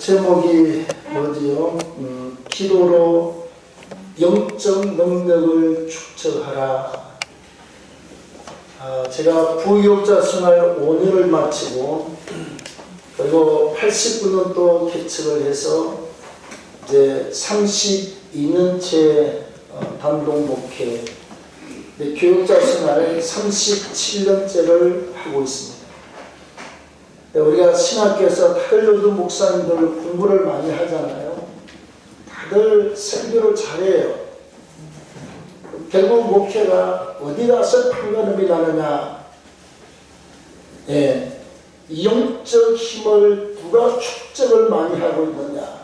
제목이 뭐지요? 음, 기도로 영적 능력을 축적하라. 아, 제가 부교자 생활 5년을 마치고 그리고 89년 또 개척을 해서 이제 32년째 어, 단독 목회 네, 교육자 생활을 37년째를 하고 있습니다. 네, 우리가 신학교에서 다들 목사님들 공부를 많이 하잖아요. 다들 설교를 잘해요. 결국 목회가 어디 가서 판가름이 나느냐. 예, 이 영적 힘을 누가 축적을 많이 하고 있느냐.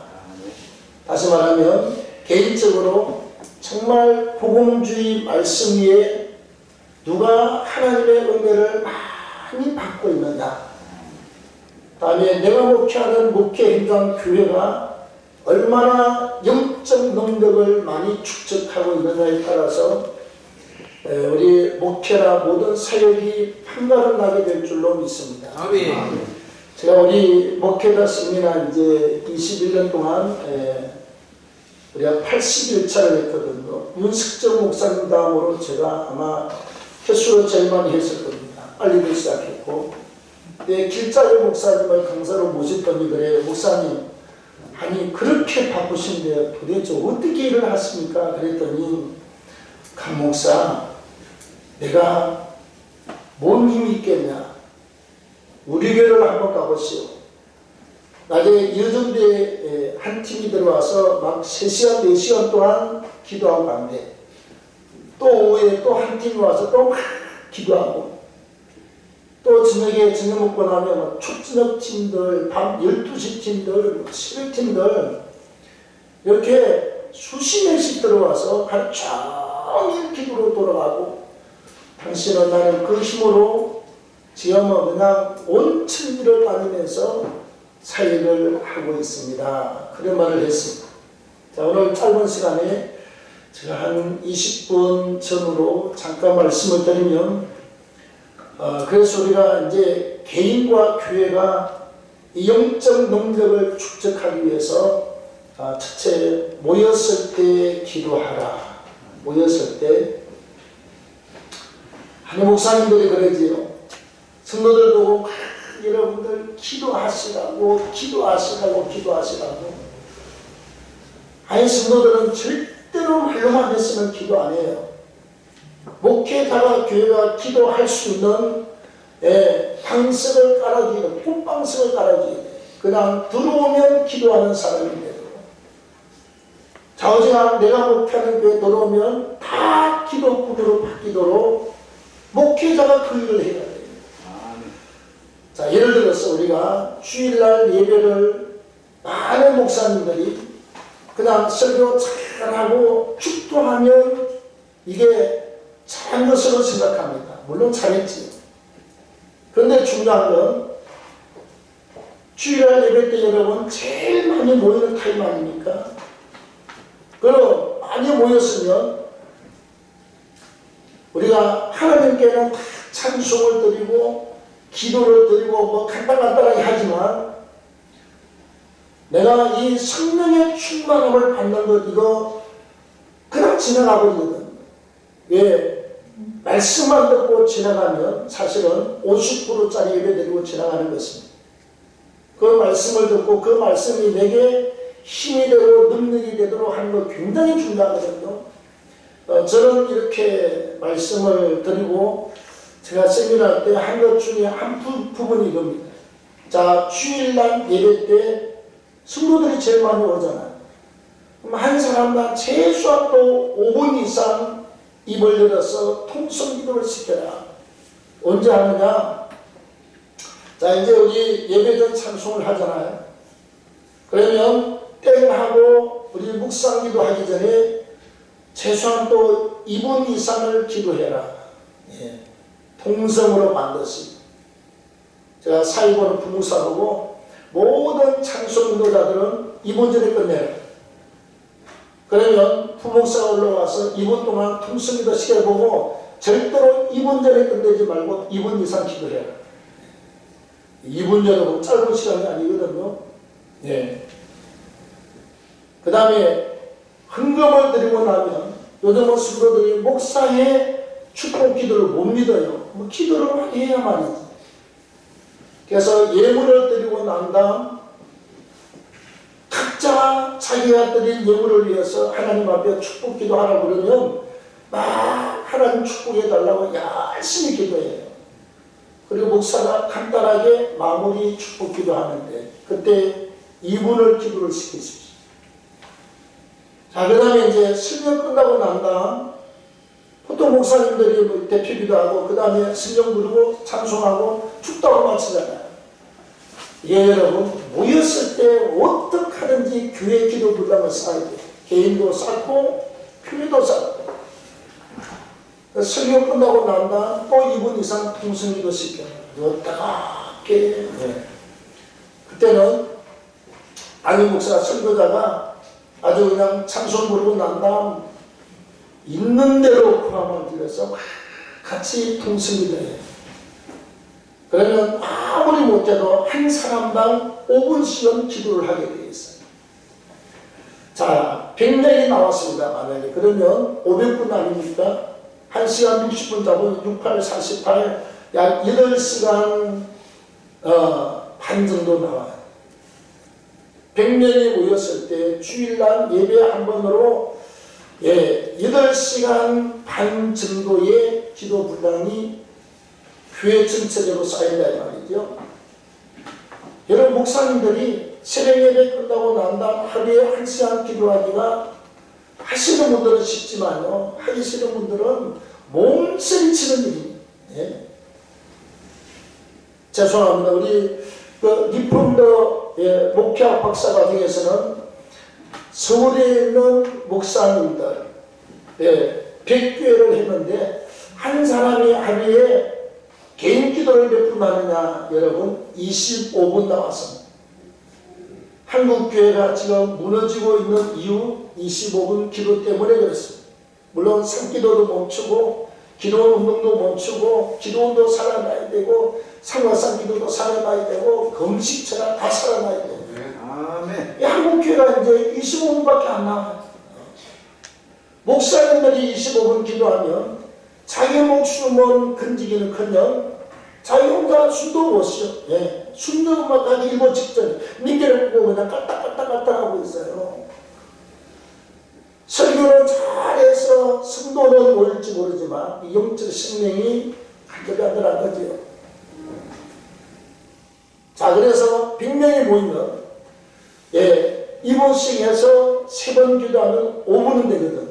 다시 말하면 개인적으로 정말 복음주의 말씀 위에 누가 하나님의 은혜를 많이 받고 있느냐. 다음에 내가 목회하는 목회 행정 교회가 얼마나 영적 능력을 많이 축적하고 있느냐에 따라서 에, 우리 목회나 모든 사역이 판가름 나게 될 줄로 믿습니다. 아멘. 제가 우리 목회자 세미나 이제 21년 동안 에, 우리가 81차를 했거든요. 윤석정 목사님 다음으로 제가 아마 횟수로 제일 많이 했을 겁니다. 빨리도 시작했고 네, 길자의 목사님을 강사로 모셨더니 그래요. 목사님, 아니 그렇게 바쁘신데 도대체 어떻게 일을 하십니까? 그랬더니 강 목사, 내가 뭔 힘이 있겠냐? 우리 교회를 한번 가보시오. 낮에 여전대에 한 팀이 들어와서 막 3시간, 4시간 동안 기도하고 간대. 또 오후에 또 한 팀이 와서 또 막 기도하고 또 저녁에 저녁 먹고 나면 막 초저녁 팀들, 밤 12시 팀들, 11팀들 이렇게 수십 명씩 들어와서 하루 종일 기도로 돌아가고 당신은 나는 그 힘으로 지금은 그냥 온 천지를 다니면서 사역을 하고 있습니다. 그런 말을 했습니다. 자, 오늘 짧은 시간에 제가 한 20분 전으로 잠깐 말씀을 드리면 어, 그래서 우리가 이제 개인과 교회가 이 영적 능력을 축적하기 위해서 아, 첫째 모였을 때 기도하라. 모였을 때 하는 목사님들이 그러지요. 성도들 보고 막 여러분들 기도하시라고 기도하시라고 기도하시라고 아니 성도들은 절대로 말로만 했으면 기도 안 해요. 목회자가 교회가 기도할 수 있는 예, 방석을 깔아줘야 돼. 꽃방석을 깔아줘야 돼. 그냥 들어오면 기도하는 사람이 되고 자오지가 내가 목회하는 교회 들어오면 다 기도꾼으로 바뀌도록 목회자가 그 일을 해야 돼요. 자 예를 들어서 우리가 주일날 예배를 많은 목사님들이 그냥 설교 잘하고 축도하면 이게 잘한 것으로 생각합니다. 물론 잘했지요. 그런데 중요한 건 주일날 예배 때 여러분 제일 많이 모이는 타임 아닙니까? 그럼 많이 모였으면 우리가 하나님께는 다 찬송을 드리고 기도를 드리고 뭐 간단간단하게 하지만 내가 이 성령의 충만함을 받는 것 이거 그냥 지나가버리거든. 왜? 말씀만 듣고 지나가면 사실은 50%짜리 예배 드리고 지나가는 것입니다. 그 말씀을 듣고 그 말씀이 내게 힘이 되고 능력이 되도록 하는 것 굉장히 중요하거든요. 어, 저는 이렇게 말씀을 드리고 제가 세미나 때 한 것 중에 한 부, 부분이 이겁니다. 자, 주일날 예배 때 성도들이 제일 많이 오잖아요. 그럼 한 사람당 최소한 또 5분 이상 입을 열어서 통성 기도를 시켜라. 언제 하느냐? 자, 이제 우리 예배전 찬송을 하잖아요. 그러면 땡 하고 우리 묵상 기도하기 전에 최소한 또 2분 이상을 기도해라. 예. 통성으로 반드시. 제가 사이보는 부목사보고 모든 찬송 인도자들은 2분 전에 끝내라. 그러면 부목사가 올라와서 2분 동안 통성기도 시켜보고 절대로 2분 전에 끝내지 말고 2분 이상 기도해라. 2분 전은 짧은 시간이 아니거든요. 예. 그 다음에 헌금을 드리고 나면 요즘은 성도들이 목사의 축복 기도를 못 믿어요. 뭐 기도를 해야 말이지. 그래서 예물을 드리고 난 다음 각자 자기가 드린 예물을 위해서 하나님 앞에 축복 기도하라고 그러면 막 하나님 축복해 달라고 열심히 기도해요. 그리고 목사가 간단하게 마무리 축복 기도하는데 그때 이분을 기도를 시키십시오. 자, 그 다음에 이제 설명 끝나고 난 다음 보통 목사님들이 뭐 대표 기도 하고 그 다음에 성령 부르고 찬송하고 축도하고 마치잖아요. 예, 여러분 모였을 때 어떻게 하든지 교회 기도 쌓아야 돼요. 개인도 쌓고 교회도 쌓고 설교 끝나고 난 다음 또 2분 이상 통성기도 시켜요. 따갑게 네. 그때는 안희 목사 설교자가 아주 그냥 찬송 부르고 난 다음 있는 대로 포함을 들여서 막 같이 통성기도 해요. 그러면 아무리 못해도 한 사람당 5분씩은 기도를 하게 되어 있어요. 자, 100명이 나왔습니다. 만약에. 그러면 500분 아닙니까? 1시간 60분 잡으면 6, 8, 48, 약 8시간 어, 반 정도 나와요. 100명이 모였을 때 주일날 예배 한 번으로 예, 8시간 반 정도의 기도 분량이 교회 전체적으로 쌓인다 이 말이죠. 여러분 목사님들이 새벽 예배 끝나고 난 다음 하루에 한 시간 기도하기가 하시는 분들은 쉽지만요. 하기 싫은 분들은 몸서리치는 일입니다. 예. 죄송합니다. 우리 그 리폼더 예, 목회학 박사과정에서는 서울에 있는 목사님들 예, 100교회를 했는데 한 사람이 하루에 개인 기도를 몇 분 하느냐 여러분 25분 나왔습니다. 한국 교회가 지금 무너지고 있는 이유 25분 기도 때문에 그렇습니다. 물론 산기도도 멈추고 기도 운동도 멈추고 기도도 살아나야 되고 상화상 기도도 살아나야 되고 금식처럼 다 살아나야 되고 아멘. 이 한국 교회가 이제 25분밖에 안 나와요. 목사님들이 25분 기도하면 자기 목숨은 건지기는커녕 자기 혼자 숨도 못 쉬어. 예. 숨도 막 하기 일보 직전 민기를 보고 그냥 까딱까딱까딱 하고 있어요. 설교는 잘해서 성도는 모일지 모르지만 이 영적 생명이 간절한들한 거지요. 자 그래서 100명이 모이면 예, 이번씩 해서 세 번 기도하면 5분은 되거든.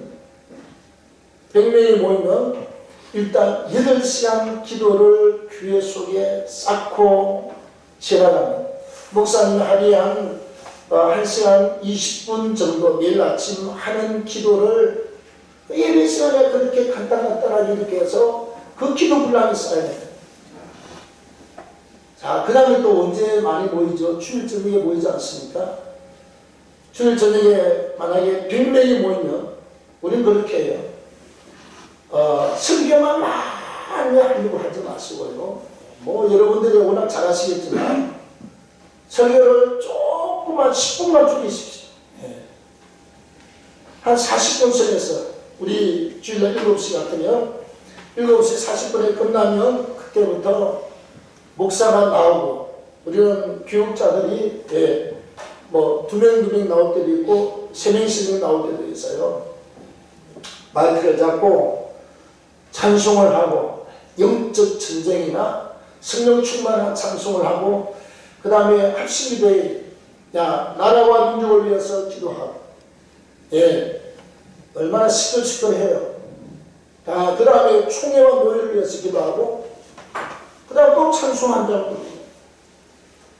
100명이 모이면 일단 8시간 기도를 교회 속에 쌓고 지나가면 목사님 하루에 한 어, 1시간 20분 정도 매일 아침 하는 기도를 예배 시간에 그렇게 간단간단하게 이렇게 해서 그 기도 분량이 쌓여야 돼요. 자, 그 다음에 또 언제 많이 모이죠? 주일 저녁에 모이지 않습니까? 주일 저녁에 만약에 100명이 모이면 우리는 그렇게 해요. 어, 설교만 많이 하려고 하지 마시고요. 뭐 여러분들이 워낙 잘하시겠지만 설교를 조금만 10분만 줄이십시오. 예. 한 40분 선에서 우리 주일날 7시 같으면 7시 40분에 끝나면 그때부터 목사가 나오고 우리는 교육자들이 예, 뭐두 명 두 명 나올 때도 있고 세 명씩 나올 때도 있어요. 마이크를 잡고 찬송을 하고 영적 전쟁이나 성령 충만한 찬송을 하고 그 다음에 합심기도에 야 나라와 민족을 위해서 기도하고 예 얼마나 시끌시끌해요. 자 그 다음에 총회와 노예를 위해서 기도하고 그 다음 또 찬송 한장 부르고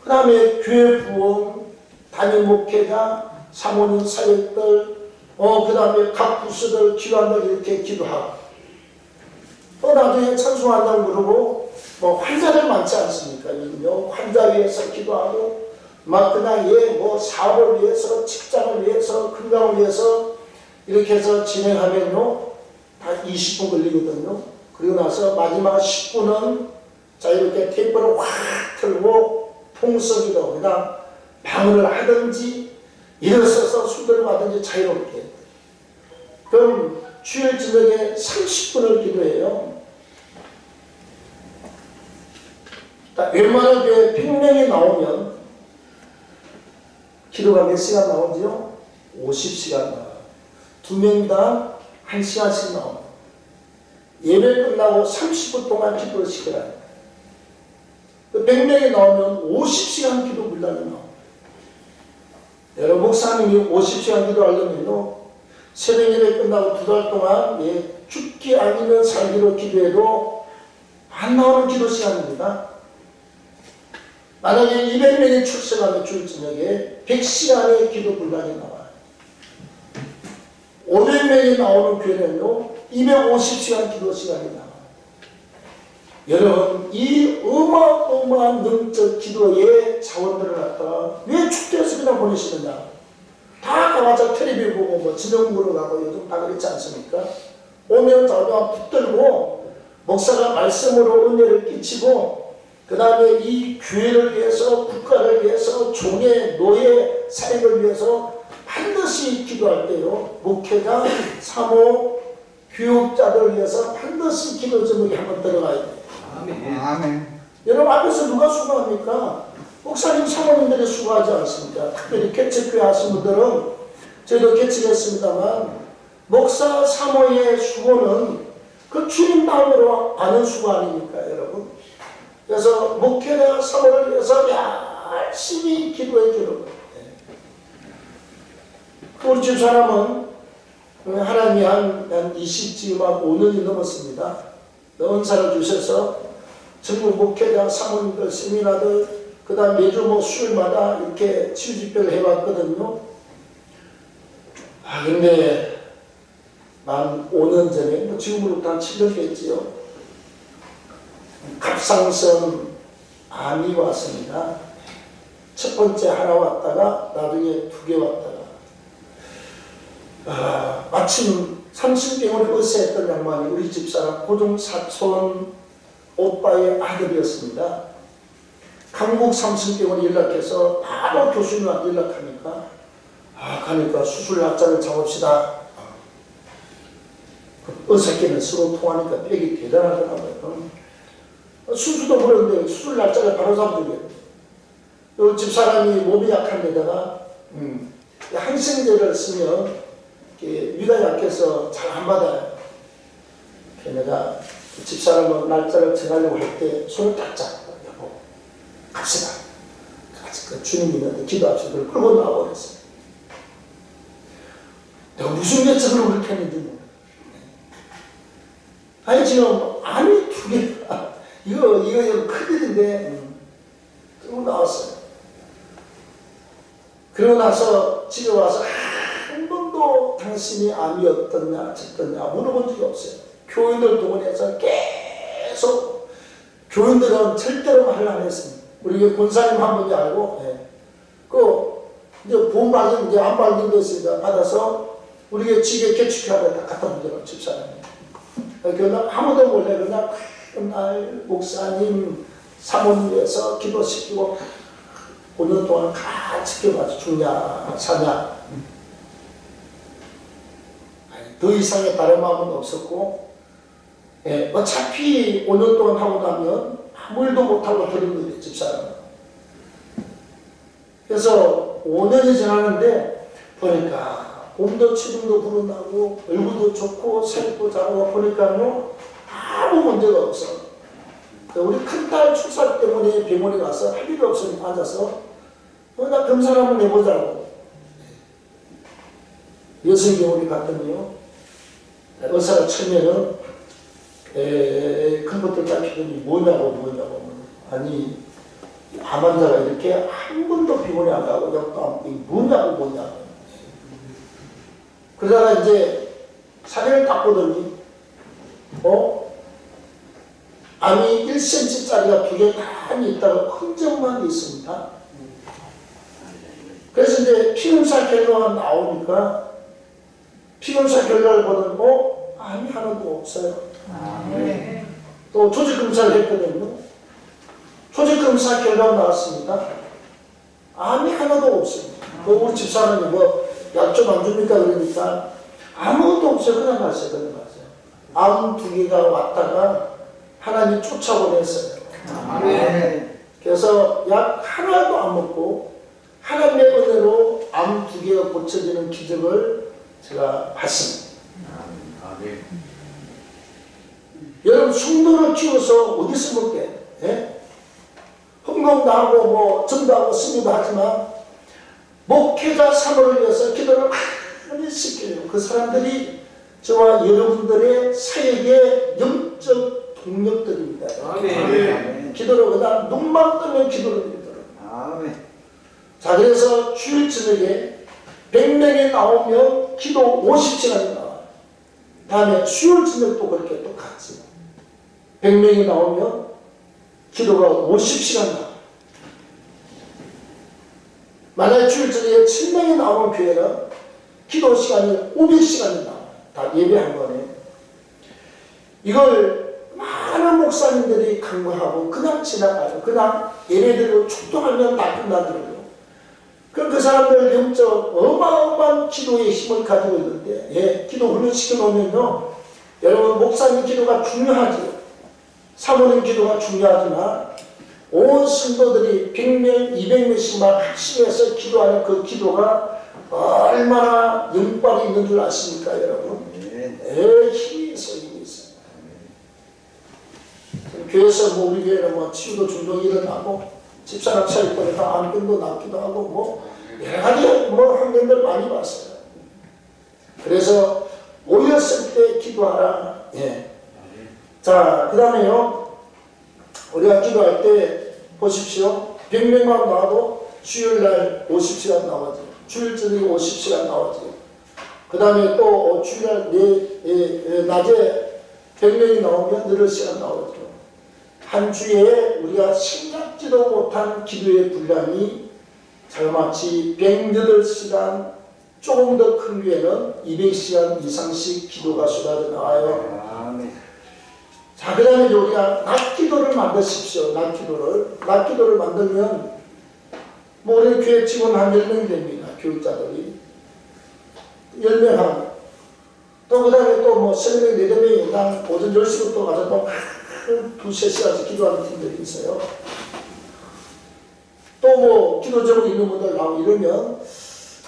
그 다음에 교회 부원 담임 목회자 사모님 사역들 어, 그 다음에 각 부서들 기관들 이렇게 기도하고 또 나중에 찬송 한장 부르고 뭐 환자들 많지 않습니까? 요 환자 위해서 기도하고 막 그냥 얘뭐 사업을 위해서 직장을 위해서 건강을 위해서 이렇게 해서 진행하면요 다 20분 걸리거든요. 그리고 나서 마지막 10분은 자 이렇게 테이프를 확 틀고 통성기도 그냥 방언을 하든지 일어서서 수도를 하든지 자유롭게. 그럼 주일 저녁에 30분을 기도해요. 웬만한 교회 100명이 나오면 기도가 몇 시간 나오지요? 50시간 나와요. 두 명당 1시간씩 나옵니다. 예배 끝나고 30분 동안 기도를 시켜야 요 100명이 나오면 50시간 기도 분량이 나옵니다. 여러분 목사님이 50시간 기도하려면요. 새벽 예배 끝나고 두 달 동안 예, 죽기 아니면 살기로 기도해도 안 나오는 기도 시간입니다. 만약에 200명이 출석하면 주일 저녁에 100시간의 기도 분량이 나와요. 500명이 나오는 교회는요, 250시간 기도 시간이 나와요. 여러분, 이 어마어마한 능적 기도의 자원들을 갖다가 왜 축제에서 그냥 보내시느냐? 다 가가지고 텔레비 보고 뭐 지정 보러 가고 요즘 다 그렇지 않습니까? 오면 자녀와 붙들고 목사가 말씀으로 은혜를 끼치고 그 다음에 이 교회를 위해서 국가를 위해서 종의 노예 사역을 위해서 반드시 기도할 때요 목회자 사모 교육자들을 위해서 반드시 기도 제목이 한번 들어가야 돼요. 아멘. 아멘. 여러분 앞에서 누가 수고합니까? 목사님 사모님들이 수고하지 않습니까? 특별히 개척교회 하신 분들은 저희도 개척했습니다만 목사 사모의 수고는 그 주님 마음으로 아는 수고 아닙니까 여러분? 그래서 목회자 사모를 위해서 열심히 기도해 주는 거예요. 그 우리 집 사람은 하나님이 한, 한 20, 지금 한 5년이 넘었습니다. 은사를 주셔서 전국 목회자 사모님들 세미나들 그 다음 매주 뭐 수요일마다 이렇게 치유집회를 해왔거든요. 아 근데 만 5년 전에 뭐 지금으로부터 한 7년 됐지요. 갑상선 암이 왔습니다. 첫 번째 하나 왔다가 나중에 두 개 왔다가 아, 마침 삼신병원에 의사했던 양반이 우리 집사람 고종 사촌 오빠의 아들이었습니다. 강북 삼신병원에 연락해서 바로 교수님한테 연락하니까 아 가니까 수술 날짜를 잡읍시다. 의사끼리는 서로 통하니까 팩이 대단하더라고요. 수술도 그런데 수술 날짜를 바로 잡아주게. 집사람이 몸이 약한 데다가 음, 항생제를 쓰면 위가 약해서 잘 안 받아요. 그래서 내가 집사람은 날짜를 정하려고 할 때 손을 딱 잡고 갑시다. 같이 그 주님 있는데 기도합시다. 그걸 끌고 나와버렸어요. 내가 무슨 예측을 그렇게 했는지 모르겠어요. 아니 지금 암이 두 개가 이거 이거 이거 큰일인데 음, 끌고 나왔어요. 그러고 나서 집에 와서 한 번도 당신이 암이었더냐 어쨌더냐 물어본 적이 없어요. 교인들 동원해서 계속 교인들은 절대로 말을 안 했습니다. 우리 권사님 한 분이 알고 예. 그 이제 발견 이제 암 발견됐으니까 받아서 우리 집에 개축하러 다 갖다 주더라고 집사람이. 그러나 아무도 몰래 그냥 날 목사님 사모님에서 기도시키고 5년 동안 같이 지켜봐서 죽냐 사냐 더 이상의 다른 마음은 없었고 예, 어차피 5년 동안 하고 나면 아무 일도 못하고 들은 집사람은 그래서 5년이 지났는데 보니까 몸도 체중도 불어나고 얼굴도 좋고 살도 자고 보니까요 아무 문제가 없어. 우리 큰딸 출산 때문에 병원에 가서 할 일이 없으니까 앉아서 어, 나 검사를 한번 해보자고. 여성 병원에 갔더니요. 의사가 처음에는 컴퓨터 잡히더니 뭐냐고 뭐냐고 아니 암 환자가 이렇게 한 번도 병원에 안 가고 약도 안 먹고 뭐냐고 뭐냐고 그러다가 이제 사진을 딱 보더니 어? 암이 1cm짜리가 두 개 많이 있다가 흔적만 있습니다. 그래서 이제 피검사 결과가 나오니까 피검사 결과를 보더니 어? 암이 하나도 없어요. 네. 또 조직 검사를 했거든요. 조직검사 결과가 나왔습니다. 암이 하나도 없습니다. 그 우리 집사람이 뭐 약 좀 안 줍니까 그러니까 아무것도 없어요. 그냥 갔어요. 그냥 갔어요. 암 두 개가 왔다가 하나님 쫓아보냈어요. 아멘. 그래서 약 하나도 안 먹고 하나님의 은혜로 암 두 개가 고쳐지는 기적을 제가 봤습니다. 아멘. 여러분 숭도를 키워서 어디서 먹게? 예? 흥공도 하고 뭐 전도하고 승리도 하지만 목회자 사모를 위해서 기도를 많이 시켜요. 그 사람들이 저와 여러분들의 사역의 영적 동력들입니다. 아멘. 기도를 그냥 눈만 뜨면 기도를 드리더라고요. 아멘. 자 그래서 주일 저녁에 100명이 나오면 기도 50시간이 나와요. 다음에 수요일 저녁도 그렇게 똑같이 100명이 나오면 기도가 50시간 나와요. 만약에 주일 저녁에 7명이 나오는 교회는 기도 시간이 500시간이 나와요. 다 예배 한 번에. 이걸 많은 목사님들이 강구하고 그냥 지나가요. 그냥 예배드리고 축도하면 다 끝나더라고요. 그럼 그 사람들 영적 어마어마한 기도의 힘을 가지고 있는데, 예, 기도 훈련시켜 놓으면요, 여러분, 목사님 기도가 중요하죠. 사모님 기도가 중요하지만, 온 성도들이 100명, 200명씩만 합심해서 기도하는 그 기도가 얼마나 영빨이 있는 줄 아십니까, 여러분? 아멘. 에 힘이 있어, 힘이 있어. 교회에서 뭐 우리 교회는 뭐 치유도 중독 일어나고 집사람 뻔해서 안병도 낫기도 하고 뭐 여러 가지 뭐 환경들 많이 봤어요. 그래서 모였을 때 기도하라. 예. 자, 그 다음에요. 우리가 기도할 때 보십시오. 100명만 나와도 주일 날 50시간 나오죠. 주일 저녁에 50시간 나오죠. 그 다음에 또 주일날 내, 예, 예, 낮에 100명이 나오면 8시간 나오죠. 한 주에 우리가 생각지도 못한 기도의 분량이 자그마치 108시간 조금 더 큰 교회는 200시간 이상씩 기도가 쏟아져 나와요. 자, 그 다음에 우리가 낮 기도를 만드십시오. 낮 기도를. 낮 기도를 만들면, 뭐, 우리 교회 직원 한 10명 됩니다. 교육자들이. 10명 한. 또, 그 다음에 또 뭐, 3명, 4명이 난 오전 10시부터 가서 또한 두세 시간씩 기도하는 팀들이 있어요. 또 뭐, 기도적으로 있는 분들 나오고 이러면,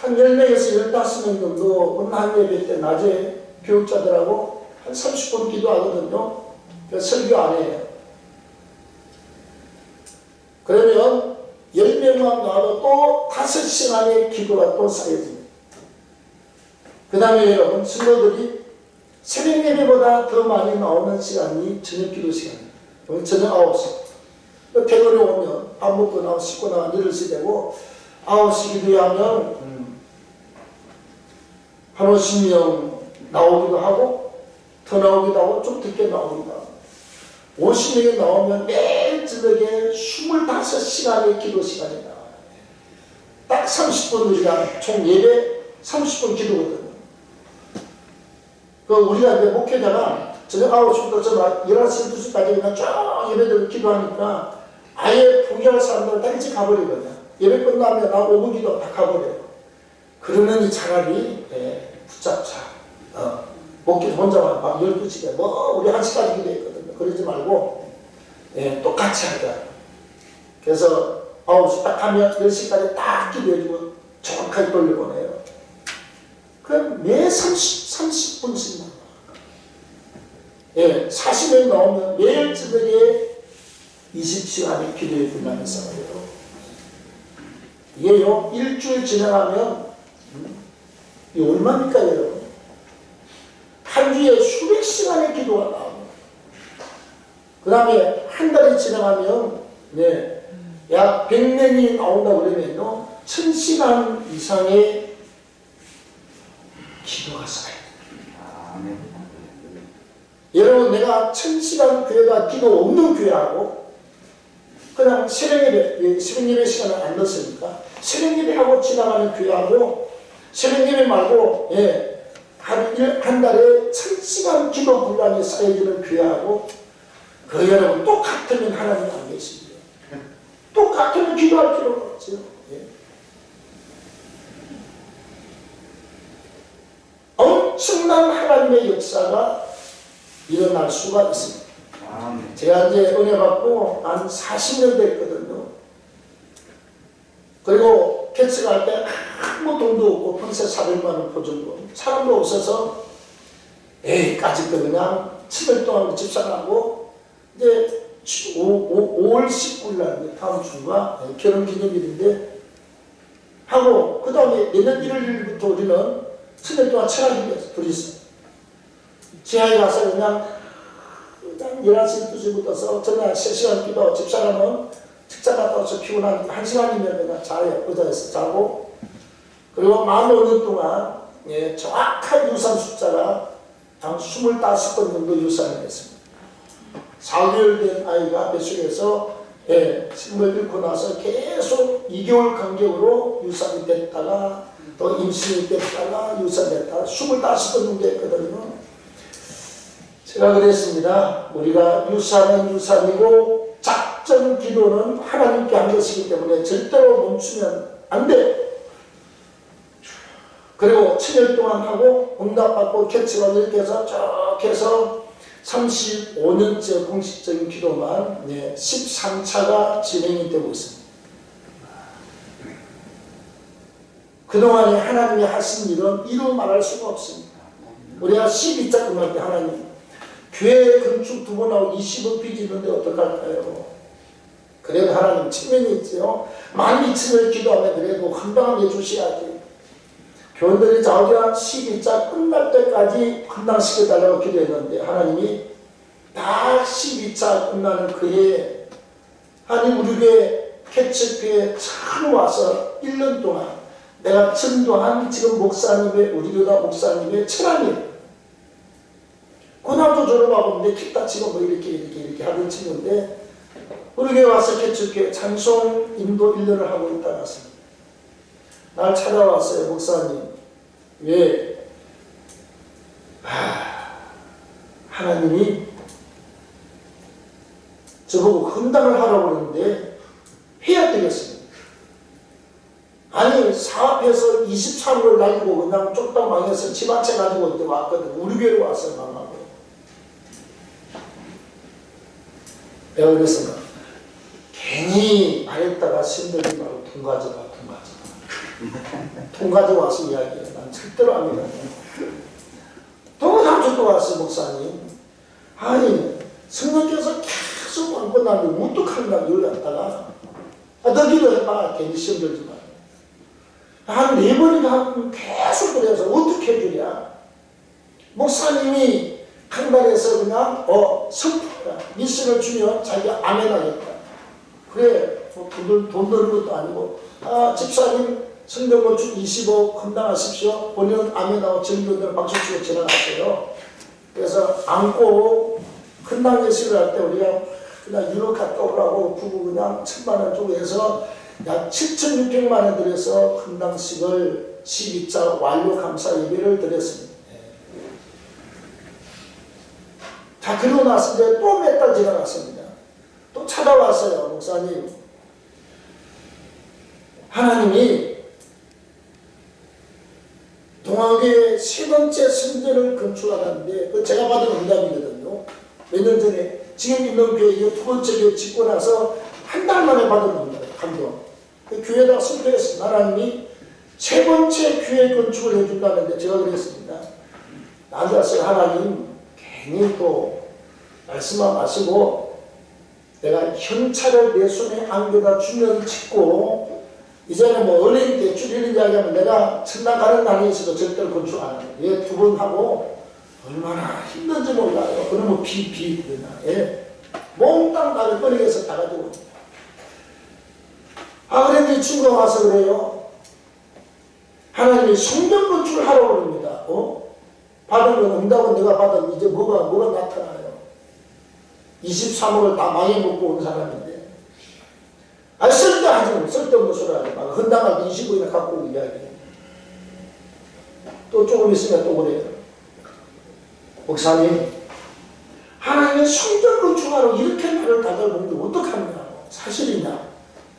한 10명에서 15명 정도, 오늘 한 예배 때 낮에 교육자들하고 한 30분 기도하거든요. 그 설교 안 해요. 그러면 10명만 나와도 또 5시간의 기도가 또 쌓여집니다. 그 다음에 여러분, 성도들이 새벽 예배보다 더 많이 나오는 시간이 저녁 기도 시간입니다. 저녁 9시. 퇴근에 오면 밥 먹고 나와 씻고 나와 8시 되고 9시 기도하면 음, 한 50명 나오기도 하고 더 나오기도 하고 좀 늦게 나오기도 하고 50명이 나오면 매일 저녁에 25시간의 기도 시간이 나와요. 딱 30분 우리가 총 예배 30분 기도거든요. 그 우리가 이제 목회자가 저녁 9시부터 저 11시, 2시까지 그냥 쭉 예배들 기도하니까 아예 포기할 사람들은 다 일찍 가버리거든요. 예배 끝나면 나 5분 기도 다 가버려요. 그러면 차라리 예, 붙잡자. 어, 목회 혼자만 밤 12시에 뭐 우리 1시까지 기도했거든요. 그러지 말고 예, 똑같이 하자. 그래서 9시 딱 하면 10시까지 딱 기도해주고 정확하게 돌려보내요. 그럼 매 30, 30분씩 나와. 예, 40명 나오면 매일 저녁에 20시간의 기도의 분량이 쌓여요. 이게요, 일주일 지나가면, 음, 이 얼마입니까, 여러분? 한 주에 수백 시간의 기도가 나옵니다. 그 다음에 한 달이 지나가면, 네, 약 100명이 나온다 그러면요, 1000시간 이상의 기도가 쌓여요. 여러분 내가 천시간 교회가 기도 없는 교회하고 그냥 새벽예배, 새벽예배 시간을 안 넣었으니까 새벽예배하고 지나가는 교회하고 새벽예배 말고 예, 한, 일- 한 달에 천시간 기도 분량이 쌓여지는 교회하고 그 여러분 똑같으면 하나님 안 계십니다. 똑같으면 기도할 필요가 없죠. 예? 엄청난 하나님의 역사가 일어날 수가 있습니다. 제가 이제 은혜 받고 한 40년 됐거든요. 그리고 캐치갈 때 아무 돈도 없고 평세 400만 원 보증금 사람도 없어서 에이 까짓 그 거 그냥 7일 동안 집사하고 이제 5, 월 19일 날 다음 주가 결혼 기념일인데 하고 그 다음에 내년 1월 1일부터 우리는 7일 동안 철학이 둘이서 지하에 가서 그냥 그냥 11시, 2시부터 서 저녁 3시간 기도 집사람은 직장 갔다 와서 피곤한 1시간이면 그냥 자요. 의자에서 자고 그리고 만 5년 동안 예, 정확한 유산 숫자가 한 25건 정도 유산을 했습니다. 4개월 된 아이가 뱃속에서 예, 생을 잃고 나서 계속 2개월 간격으로 유산이 됐다가 또 임신이 됐다가 유산됐다가 25건 정도 했거든요. 제가 그랬습니다. 우리가 유산은 유산이고 작전 기도는 하나님께 한 것이기 때문에 절대로 멈추면 안 돼. 그리고 7일 동안 하고 응답받고 캐치가 이렇게 해서 쭉 해서 35년째 공식적인 기도만 네, 13차가 진행이 되고 있습니다. 그동안에 하나님이 하신 일은 이루 말할 수가 없습니다. 우리가 12자 끝날 때 하나님 교회 건축 두 번 하고 20억 빚이는데 어떡할까요? 그래도 하나님 측면이 있지요. 12,000을 기도하면 그래도 헌당하게 주셔야지. 교원들이 자기가 12자 끝날 때까지 헌당시켜달라고 기도했는데 하나님이 다 12자 끝나는 그해 하나님 우리 교회 캐치교회 처음 와서 1년 동안 내가 전도한 지금 목사님의 우리 교다 목사님의 천안이에요. 고등학교 졸업하고 있는데 기타 치고 뭐 이렇게 이렇게 이렇게 하던 친구인데 우리 교회 와서 개척교회 찬송 인도 1년을 하고 있다 왔습니다. 날 찾아왔어요 목사님. 왜? 하, 하나님이 저보고 헌당을 하라고 그러는데 해야 되겠습니다. 아니 사업해서 23을 날리고 그냥 쫓다 망해서 집한채 가지고 이제 왔거든. 우리 교회로 왔어요 망하고 내가 그랬습니다. 괜히 말했다가 신들지 말고 돈 가져가, 돈 가져 가. 돈 가져와서 이야기해. 난 절대로 안 믿어. 또 삼촌 또 왔어요, 목사님. 아니, 성령께서 계속 안고 나면 우뚝한다, 여기 갔다가. 아, 너 기도해봐. 괜히 시험 들지 마. 한네 번인가 한 계속 그래서 어떻게 해주랴. 목사님이 한 달에서 그냥 어 선포야 미션을 주면 자기가 아멘 하겠다 그래 뭐 돈, 돈 드는 것도 아니고 아 집사님 성경건축 25 건당하십시오 본인은 아멘하고 전도들 박수 치고 지나갔어요 그래서 안고 큰당 예식을 할 때 우리가 그냥 유럽 갔다 오라고 부부 그냥 천만 원 주고 해서 약 7,600만 원 들여서 큰당식을 12자 완료 감사 예배를 드렸습니다 자, 그러고 나서 이제 또 몇 달 지나갔습니다. 또 찾아왔어요, 목사님. 하나님이 동학의 세 번째 성전을 건축하는데, 그 제가 받은 응답이거든요. 몇 년 전에, 지금 있는 교회 두 번째 교회 짓고 나서 한 달 만에 받은 응답, 감동. 그 교회에다 선포했습니다. 하나님이 세 번째 교회 건축을 해준다는데, 제가 그랬습니다. 나가서 하나님, 괜히 또 말씀만 마시고 내가 현찰을 내 손에 안겨다 주면 짓고 이제는 뭐 어린 때 줄이는 이야기하면 내가 천당 가는 날에 있어도 절대로 건축 안 해요. 얘두 번 하고 얼마나 힘든지 몰라요. 그러면 비, 비, 그러나. 예. 몽땅 나를 꺼내서 따가지고. 아, 그런데 이 친구가 와서 그래요. 하나님이 성경 건축을 하라고 그럽니다. 어? 받은 건 응답은 내가 받은 이제 뭐가 뭐가 나타나요? 23호를 다 망해먹고 온 사람인데 아마 쓸데없는 소리 하지 마 헌당할 25이나 갖고 온 이야기. 또 조금 있으면 또 그래요. 목사님 하나님의 성전 건축하러 이렇게 다들 보는데 어떡하느냐고 사실이냐?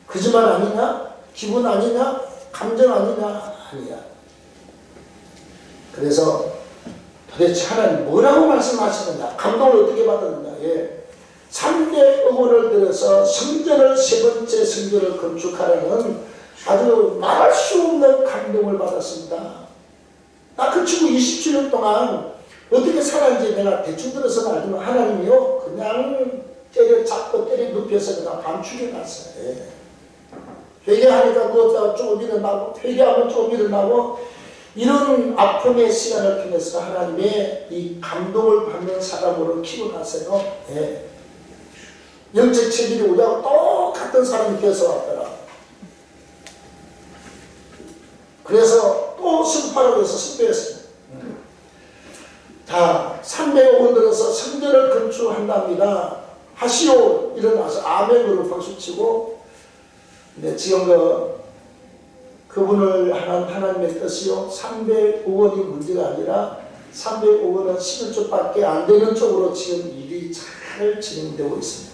거짓말 아니냐? 기분 아니냐? 감정 아니냐? 아니야. 그래서 도대체 하나님 뭐라고 말씀하시느냐? 감동을 어떻게 받았느냐? 예. 300억 원을 들여서 성전을 세 번째 성전을 건축하라는 아주 말할 수 없는 감동을 받았습니다. 나 그 친구 27년 동안 어떻게 살았는지 내가 대충 들어서는 알지만 하나님이요 그냥 때려 잡고 때려 눕혀서 그냥. 예. 회개하니까 누웠다가 조금 일어나고 회개하면 조금 일어나고 이런 아픔의 시간을 통해서 하나님의 이 감동을 받는 사람으로 키워놨어요. 예. 영적 체질이 우리하고 똑같은 사람이 되어서 왔더라. 그래서 또 승파라고 해서 승배했습니다. 자, 300억 원 들어서 성전을 건축한답니다. 하시오 일어나서 아멘으로 박수치고 네, 지금 그 그분을 하는 하나님의 뜻이요 300억 원이 문제가 아니라 300억 원은 11조밖에 안 되는 쪽으로 지금 일이 잘 진행되고 있습니다.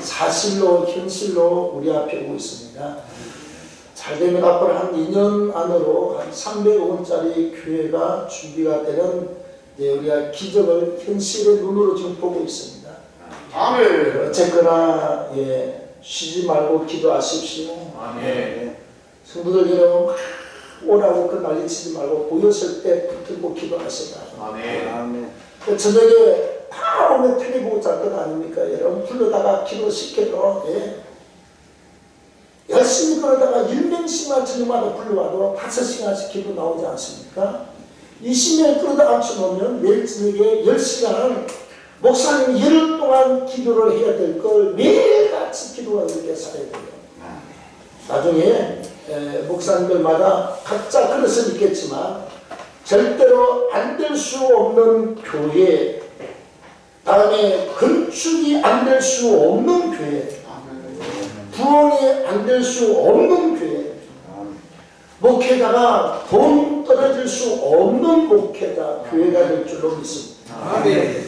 사실로 현실로 우리 앞에 오고 있습니다. 잘 되면 앞으로 한 2년 안으로 한 300억 원짜리 교회가 준비가 되는 이제 우리가 기적을 현실의 눈으로 지금 보고 있습니다. 아멘. 어쨌거나 예, 쉬지 말고 기도하십시오. 아멘. 성도들 여러분 막 오라고 그 난리치지 말고 보였을 때 붙들고 기도하시라. 아멘. 아멘. 그 저녁에 다 오면 텔레 보고 잘 것 아닙니까? 여러분 불러다가 기도 시켜도 예. 열심히 그러다가 1명씩만 저녁마다 불러와도 5시간씩 기도 나오지 않습니까? 20명 그러다 앉혀놓으면 내일 저녁에 10시간 목사님 열흘 동안 기도를 해야 될 걸 매일같이 기도가 이렇게 살아야 돼요. 나중에 에, 목사님들마다 각자 그릇은 있겠지만 절대로 안 될 수 없는 교회 다음에 건축이 안 될 수 없는 교회 부흥이 안 될 수 없는 교회 목회자가 돈 떨어질 수 없는 목회자 교회가 될 줄로 믿습니다. 아멘.